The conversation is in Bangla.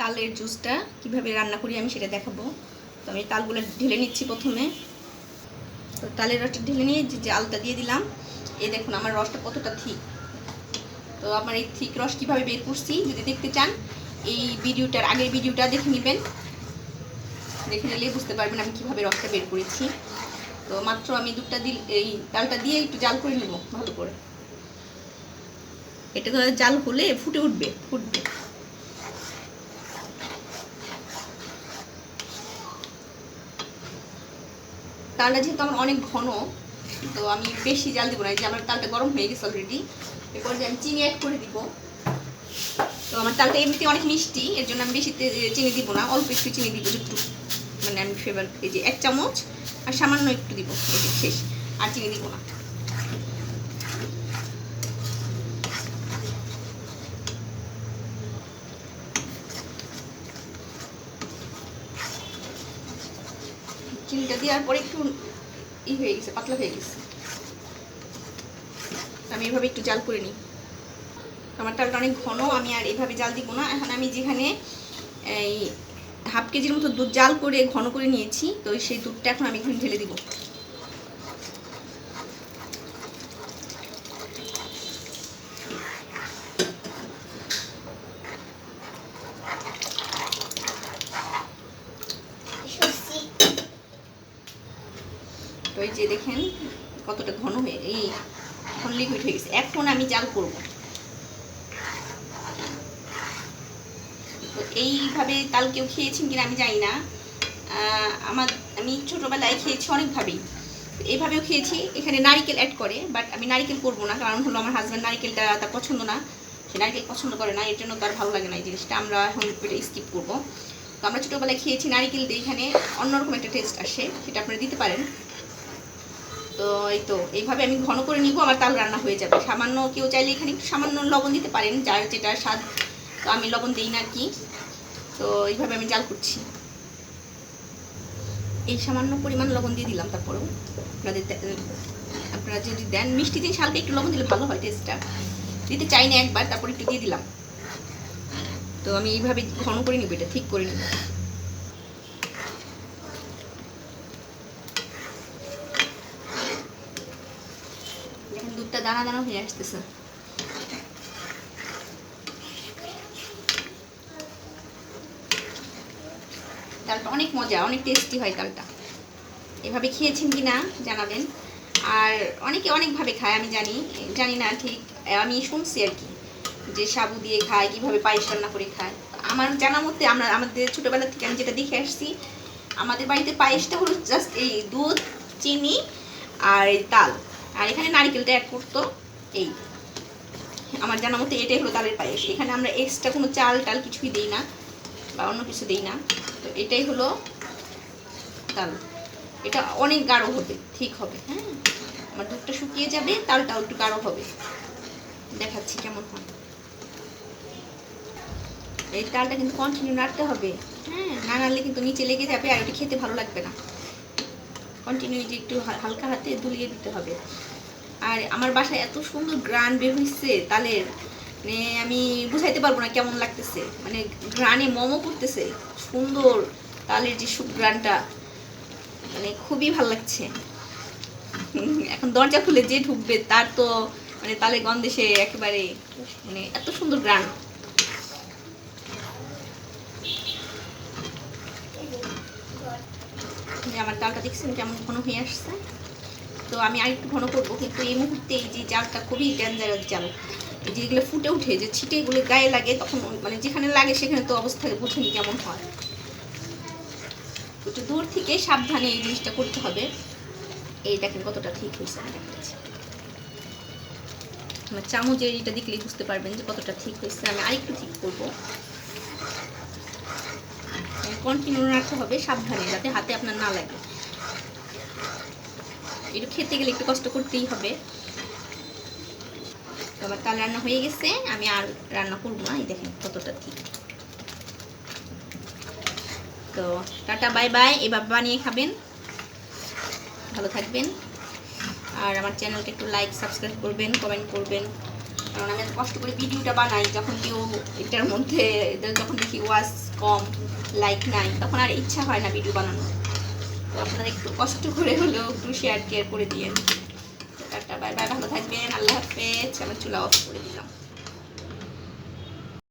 তালের জুসটা কীভাবে রান্না করি আমি সেটা দেখাবো। তো আমি তালগুলো ঢেলে নিচ্ছি প্রথমে। তো তালের রসটা ঢেলে নিয়ে যে জালটা দিয়ে দিলাম, এ দেখুন আমার রসটা কতটা থিক তো আমার এই থিক রস কীভাবে বের করছি, যদি দেখতে চান, এই ভিডিওটার আগের ভিডিওটা দেখে নেবেন। দেখে নিলে বুঝতে পারবেন আমি কীভাবে রসটা বের করেছি। তো মাত্র আমি দুধটা দিল এই ডালটা দিয়ে একটু জাল করে নেব ভালো করে। এটা তো জাল হলে ফুটে উঠবে, ফুটবে। তালটা যেহেতু আমার অনেক ঘন, তো আমি বেশি জাল দিব না যে আমার তালটা গরম হয়ে গেছে অলরেডি এরপর যে আমি চিনি অ্যাড করে দিব। তো আমার তালটা এমনিতে অনেক মিষ্টি, এর জন্য আমি বেশি চিনি দিব না, অল্প একটু চিনি দিব একটু মানে আমি ফেভার এই যে এক চামচ, আর সামান্য একটু দিব শেষ, আর চিনি দিব না। চিনিটা দেওয়ার পরে একটু ই হয়ে গেছে, পাতলা হয়ে গেছে। আমি এভাবে একটু জাল করে নিই। আমার তালটা অনেক ঘন, আমি আর এভাবে জাল দিব না। এখন আমি যেখানে এই হাফ কেজির মতো দুধ জাল করে ঘন করে নিয়েছি, তো সেই দুধটা এখন আমি এখানে ঢেলে দিব। যে দেখেন কতটা ঘন হয়ে এই এখন লিকুইড হয়ে গেছে। এখন আমি জাল করব। তো এইভাবে তাল কেউ খেয়েছেন কিনা আমি জানি না। আমার আমি ছোটোবেলায় খেয়েছি অনেকভাবেই। এইভাবেও খেয়েছি। এখানে নারিকেল অ্যাড করে বাট আমি নারিকেল করব না। কারণ হলো আমার হাজব্যান্ড নারিকেলটা তার পছন্দ না। সে নারিকেল পছন্দ করে না। এর জন্য তার ভালো লাগে না এই জিনিসটা। আমরা এখন এটা স্কিপ করব। তো আমরা ছোটোবেলায় খেয়েছি নারিকেল দিয়ে এখানে অন্যরকম একটা টেস্ট আসে। সেটা আপনারা দিতে পারেন। তো এই তো, এইভাবে আমি ঘন করে নিব, আমার তাল রান্না হয়ে যাবে। সামান্য কেউ চাইলে এখানে একটু সামান্য লবণ দিতে পারেন, যার যেটা স্বাদ, তো আমি লবণ দিই না কি। তো এইভাবে আমি জাল করছি। এই সামান্য পরিমাণ লবণ দিয়ে দিলাম তারপরেও। আপনাদের আপনারা যদি দেন, মিষ্টি জিনিস হালকা একটু লবণ দিলে ভালো হয় টেস্টটা দিতে চাই না একবার, তারপর একটু দিয়ে দিলাম। তো আমি এইভাবে ঘন করে নিব, এটা ঠিক করে নিব দেখেন দুধটা দানা দানা হয়ে আসতেছে। তালটা অনেক মজা, অনেক টেস্টি হয় তালটা এভাবে খেয়েছেন কি না, জানাবেন। আর অনেকে অনেকভাবে খায়, আমি জানি জানি না ঠিক, আমি শুনছি আর কি, যে সাবু দিয়ে খায়, কীভাবে পায়েস রান্না করে খায়। আমার জানা মতে আমরা, আমাদের ছোটোবেলা থেকে আমি যেটা দেখে আসছি, আমাদের বাড়িতে পায়েসটা হলো জাস্ট এই দুধ, চিনি আর তাল। আর এখানে নারকেলটা অ্যাড করতো এই। আমার জানা মতো এটাই হলো তালের পায়েস। এখানে আমরা এক্সট্রা কোনো চাল টাল কিছুই দিই না, বা অন্য কিছু দিই না। তো এটাই হলো তাল। এটা অনেক গাঢ় হবে, ঠিক হবে হ্যাঁ? আমার দুধটা শুকিয়ে যাবে, তালটাও একটু গাঢ় হবে। দেখাচ্ছি কেমন হয়। এই তালটা কিন্তু কন্টিনিউ নাড়তে হবে। হ্যাঁ না নাড়লে কিন্তু নিচে লেগে যাবে আর ওটা খেতে ভালো লাগবে না। কন্টিনিউ যে একটু হালকা হাতে দুলিয়ে দিতে হবে। আর আমার বাসায় এত সুন্দর গ্রান বের হয়েছে তালের মানে আমি বুঝাইতে পারব না কেমন লাগতেছে। মানে গ্রানে মোমো করতেছে, সুন্দর তালের যে গ্রানটা মানে খুবই ভালো লাগছে। এখন দরজা খুলে যে ঢুকবে, তার তো মানে তালে গন্ধে সে একেবারে মানে এত সুন্দর গ্রান আমার ডালটা দেখছেন কেমন ঘন হয়ে আসছে? তো আমি আরেকটু ঘন করব, কিন্তু এই মুহূর্তে এই যে জালটা খুবই ডেঞ্জারাস জাল। যেগুলো ফুটে উঠে, যে ছিটে এগুলো গায়ে লাগে, তখন মানে যেখানে লাগে সেখানে তো অবস্থা বুঝুনি কেমন হয়। একটু দূর থেকে সাবধানে এই জিনিসটা করতে হবে। এই দেখেন কতটা ঠিক হয়েছে, আমি আমার চামচে এটা দেখলেই বুঝতে পারবেন যে কতটা ঠিক হয়েছে। আমি আরেকটু ঠিক করব। কন্টিনিউ রাখতে হবে সাবধানে, যাতে হাতে আপনার না লাগে। একটু খেতে গেলে একটু কষ্ট করতেই হবে। তো আমার তাল রান্না হয়ে গেছে, আমি আর রান্না করব না, এই দেখেন কতটা ঠিক। তো টাটা, বাই বাই এবার বানিয়ে খাবেন। ভালো থাকবেন। আর আমার চ্যানেলটা একটু লাইক সাবস্ক্রাইব করবেন কমেন্ট করবেন। কারণ আমি কষ্ট করে ভিডিওটা বানাই, যখন কেউ এটার মধ্যে যখন দেখি ওয়াশ কম লাইক নাই, তখন আর ইচ্ছা হয় না ভিডিও বানানো তো আপনারা একটু কষ্ট করে হলেও একটু শেয়ার টেয়ার করে দিয়ে টাটা বাই বাই ভালো থাকবেন, আল্লাহ হাফেজ। আমার চুলা অফ করে দিলাম।